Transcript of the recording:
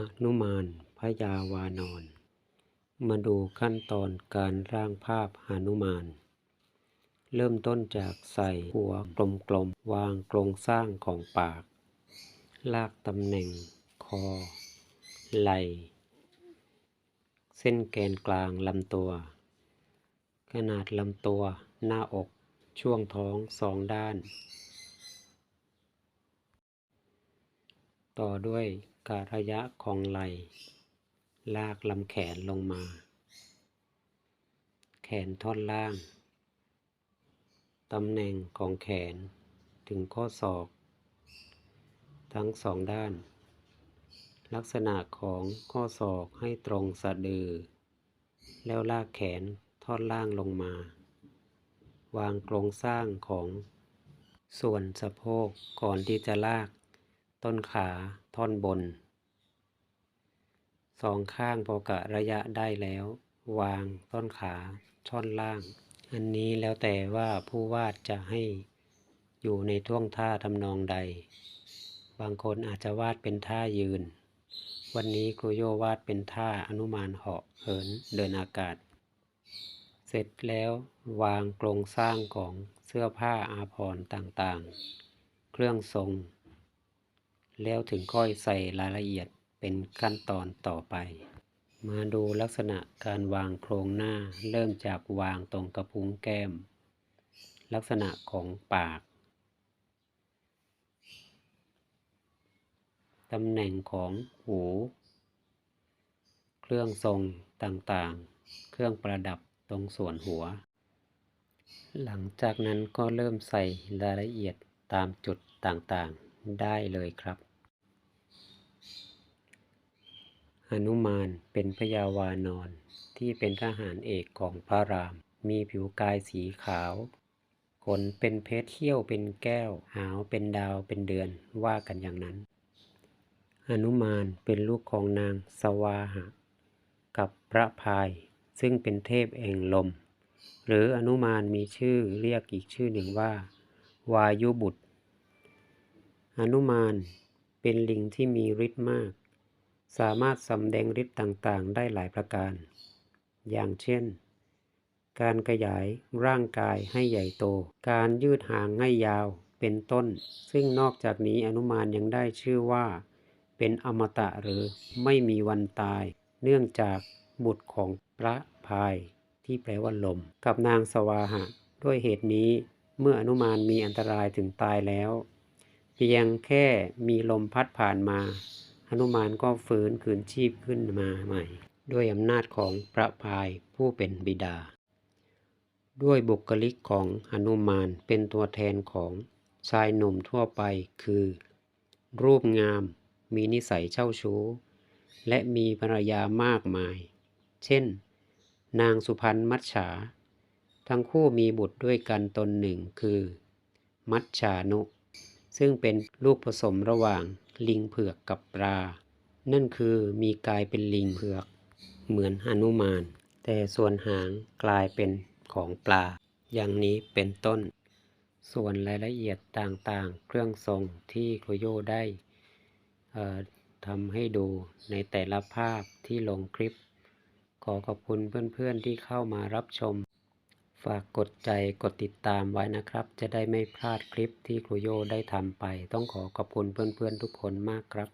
อนุมานพยาวานอน มาดูขั้นตอนการร่างภาพหนุมาน เริ่มต้นจากใส่หัวกลมๆ วางโครงสร้างของปาก ลากตำแหน่ง คอ ไหล่ เส้นแกนกลางลำตัว ขนาดลำตัว หน้าอก ช่วงท้องสองด้าน ต่อด้วย การะยะของไหลลากลำแขนลงมา แขนท่อนล่าง ตำแหน่งของแขนถึงข้อศอก ทั้งสองด้าน ลักษณะของข้อศอกให้ตรงสะดือ แล้วลากแขนท่อนล่างลงมา วางโครงสร้างของส่วนสะโพกก่อนที่จะลาก ต้นขาท่อนบน สองข้างพอกะระยะได้แล้ว วางต้นขาท่อนล่าง อันนี้แล้วแต่ว่าผู้วาดจะให้อยู่ในท่วงท่าทำนองใด บางคนอาจจะวาดเป็นท่ายืน วันนี้ครูโยวาดเป็นท่าอนุมานเหาะเหินเดินอากาศ เสร็จแล้ววางโครงสร้างของเสื้อผ้าอาภรณ์ต่างๆ เครื่องทรง แล้วถึงค่อยใส่รายละเอียดเป็นขั้นตอนต่อไป มาดูลักษณะการวางโครงหน้าเริ่มจากวางตรงกระพุ้งแก้ม ลักษณะของปากตำแหน่งของหู เครื่องทรงต่างๆ เครื่องประดับตรงส่วนหัว หลังจากนั้นก็เริ่มใส่รายละเอียดตามจุดต่างๆ ได้เลยครับ หนุมานเป็นพยาวานอนที่เป็นทหารเอกของพระราม มีผิวกายสีขาว ขนเป็นเพชรเขี้ยวเป็นแก้ว หาวเป็นดาวเป็นเดือนว่ากันอย่างนั้นหนุมานเป็นลูกของนางสวาหะ กับพระพายซึ่งเป็นเทพแห่งลม หรืออนุมานมีชื่อเรียกอีกชื่อหนึ่งว่า วายุบุตรอนุมานเป็นลิงที่มีฤทธิ์มาก สามารถสำแดงฤทธิ์ต่างๆ ได้หลายประการ อย่างเช่น การขยายร่างกายให้ใหญ่โต การยืดหางให้ยาว เป็นต้น ซึ่งนอกจากนี้อนุมานยังได้ชื่อว่า เป็นอมตะหรือไม่มีวันตาย เนื่องจากบุตรของพระพาย ที่แปลว่าลม กับนางสวาหะ ด้วยเหตุนี้เมื่ออนุมานมีอันตรายถึงตายแล้ว เพียงแค่มีลมพัดผ่านมา หนุมานก็ฟื้นคืนชีพขึ้นมาใหม่ ด้วยอำนาจของพระพายผู้เป็นบิดา ด้วยบุคลิกของหนุมานเป็นตัวแทนของชายหนุ่มทั่วไปคือ รูปงาม มีนิสัยเช่าชู้ และมีภรรยามากมาย เช่น นางสุพรรณมัจฉา ทั้งคู่มีบุตรด้วยกันตนหนึ่งคือ มัจฉานุ ซึ่งเป็นลูกผสมระหว่าง ลิงเผือกกับปลา นั่นคือมีกายเป็นลิงเผือก เหมือนหนุมาน แต่ส่วนหางกลายเป็นของปลา อย่างนี้เป็นต้น ส่วนรายละเอียดต่างๆ เครื่องทรงที่ครูโยได้ทำให้ดูในแต่ละภาพที่ลงคลิป ขอขอบคุณเพื่อนๆที่เข้ามารับชม ฝากกดใจกดติดตามไว้นะครับ จะได้ไม่พลาดคลิปที่ครูโยได้ทำไป ต้องขอขอบคุณเพื่อนๆทุกคนมากครับ